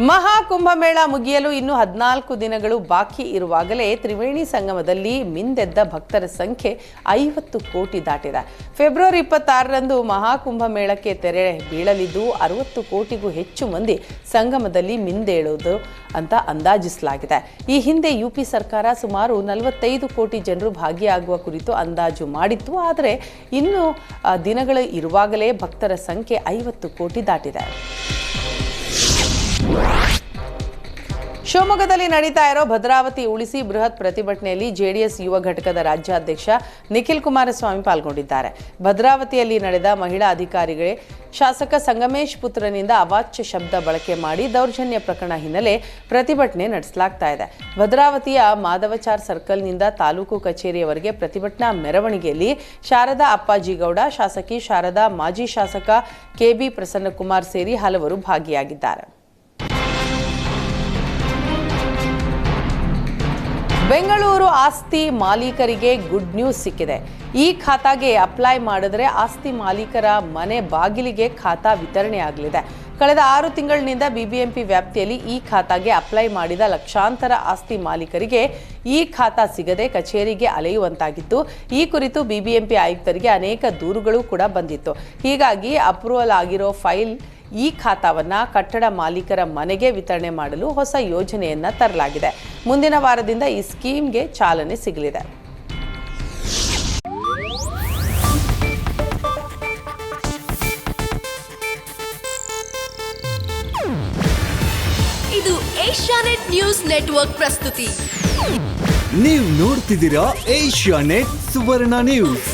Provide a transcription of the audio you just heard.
ಮಹಾಕುಂಭಮೇಳ ಮುಗಿಯಲು ಇನ್ನು ಹದಿನಾಲ್ಕು ದಿನಗಳು ಬಾಕಿ ಇರುವಾಗಲೇ ತ್ರಿವೇಣಿ ಸಂಗಮದಲ್ಲಿ ಮಿಂದೆದ್ದ ಭಕ್ತರ ಸಂಖ್ಯೆ ಐವತ್ತು ಕೋಟಿ ದಾಟಿದೆ. ಫೆಬ್ರವರಿ ಇಪ್ಪತ್ತಾರರಂದು ಮಹಾಕುಂಭಮೇಳಕ್ಕೆ ತೆರೆ ಬೀಳಲಿದ್ದು ಅರವತ್ತು ಕೋಟಿಗೂ ಹೆಚ್ಚು ಮಂದಿ ಸಂಗಮದಲ್ಲಿ ಮಿಂದೇಳೋದು ಅಂತ ಅಂದಾಜಿಸಲಾಗಿದೆ. ಈ ಹಿಂದೆ ಯುಪಿ ಸರ್ಕಾರ ಸುಮಾರು ನಲವತ್ತೈದು ಕೋಟಿ ಜನರು ಭಾಗಿಯಾಗುವ ಕುರಿತು ಅಂದಾಜು ಮಾಡಿತ್ತು. ಆದರೆ ಇನ್ನು ದಿನಗಳು ಇರುವಾಗಲೇ ಭಕ್ತರ ಸಂಖ್ಯೆ ಐವತ್ತು ಕೋಟಿ ದಾಟಿದೆ. ಶಿವಮೊಗ್ಗದಲ್ಲಿ ನಡೀತಾ ಇರೋ ಭದ್ರಾವತಿ ಉಳಿಸಿ ಬೃಹತ್ ಪ್ರತಿಭಟನೆಯಲ್ಲಿ ಜೆಡಿಎಸ್ ಯುವ ಘಟಕದ ರಾಜ್ಯಾಧ್ಯಕ್ಷ ನಿಖಿಲ್ ಕುಮಾರಸ್ವಾಮಿ ಪಾಲ್ಗೊಂಡಿದ್ದಾರೆ. ಭದ್ರಾವತಿಯಲ್ಲಿ ನಡೆದ ಮಹಿಳಾ ಅಧಿಕಾರಿಗಳೇ ಶಾಸಕ ಸಂಗಮೇಶ್ ಪುತ್ರನಿಂದ ಅವಾಚ್ಯ ಶಬ್ದ ಬಳಕೆ ಮಾಡಿ ದೌರ್ಜನ್ಯ ಪ್ರಕರಣ ಹಿನ್ನೆಲೆ ಪ್ರತಿಭಟನೆ ನಡೆಸಲಾಗ್ತಾ ಇದೆ. ಭದ್ರಾವತಿಯ ಮಾಧವಚಾರ್ ಸರ್ಕಲ್ನಿಂದ ತಾಲೂಕು ಕಚೇರಿಯವರೆಗೆ ಪ್ರತಿಭಟನಾ ಮೆರವಣಿಗೆಯಲ್ಲಿ ಶಾರದಾ ಅಪ್ಪಾಜಿಗೌಡ, ಶಾಸಕಿ ಶಾರದಾ, ಮಾಜಿ ಶಾಸಕ ಕೆಬಿ ಪ್ರಸನ್ನಕುಮಾರ್ ಸೇರಿ ಹಲವರು ಭಾಗಿಯಾಗಿದ್ದಾರೆ. ಬೆಂಗಳೂರು ಆಸ್ತಿ ಮಾಲೀಕರಿಗೆ ಗುಡ್ ನ್ಯೂಸ್ ಸಿಕ್ಕಿದೆ. ಈ ಖಾತಾಗೆ ಅಪ್ಲೈ ಮಾಡಿದ್ರೆ ಆಸ್ತಿ ಮಾಲೀಕರ ಮನೆ ಬಾಗಿಲಿಗೆ ಖಾತಾ ವಿತರಣೆ ಆಗಲಿದೆ. ಕಳೆದ ಆರು ತಿಂಗಳಿನಿಂದ ಬಿಬಿಎಂಪಿ ವ್ಯಾಪ್ತಿಯಲ್ಲಿ ಈ ಖಾತಾಗೆ ಅಪ್ಲೈ ಮಾಡಿದ ಲಕ್ಷಾಂತರ ಆಸ್ತಿ ಮಾಲೀಕರಿಗೆ ಈ ಖಾತಾ ಸಿಗದೆ ಕಚೇರಿಗೆ ಅಲೆಯುವಂತಾಗಿತ್ತು. ಈ ಕುರಿತು ಬಿಬಿಎಂಪಿ ಆಯುಕ್ತರಿಗೆ ಅನೇಕ ದೂರುಗಳು ಕೂಡ ಬಂದಿತ್ತು. ಹೀಗಾಗಿ ಅಪ್ರೂವಲ್ ಆಗಿರೋ ಫೈಲ್ ಈ ಖಾತಾವನ್ನ ಕಟ್ಟಡ ಮಾಲೀಕರ ಮನೆಗೆ ವಿತರಣೆ ಮಾಡಲು ಹೊಸ ಯೋಜನೆಯನ್ನು ತರಲಾಗಿದೆ. ಮುಂದಿನ ವಾರದಿಂದ ಈ ಸ್ಕೀಮ್ಗೆ ಚಾಲನೆ ಸಿಗಲಿದೆ. ಇದು ಏಷ್ಯಾನೆಟ್ ನ್ಯೂಸ್ ನೆಟ್ವರ್ಕ್ ಪ್ರಸ್ತುತಿ. ನೀವು ನೋಡ್ತಿದ್ದೀರಾ ಏಷ್ಯಾ ನೆಟ್ ಸುವರ್ಣ ನ್ಯೂಸ್.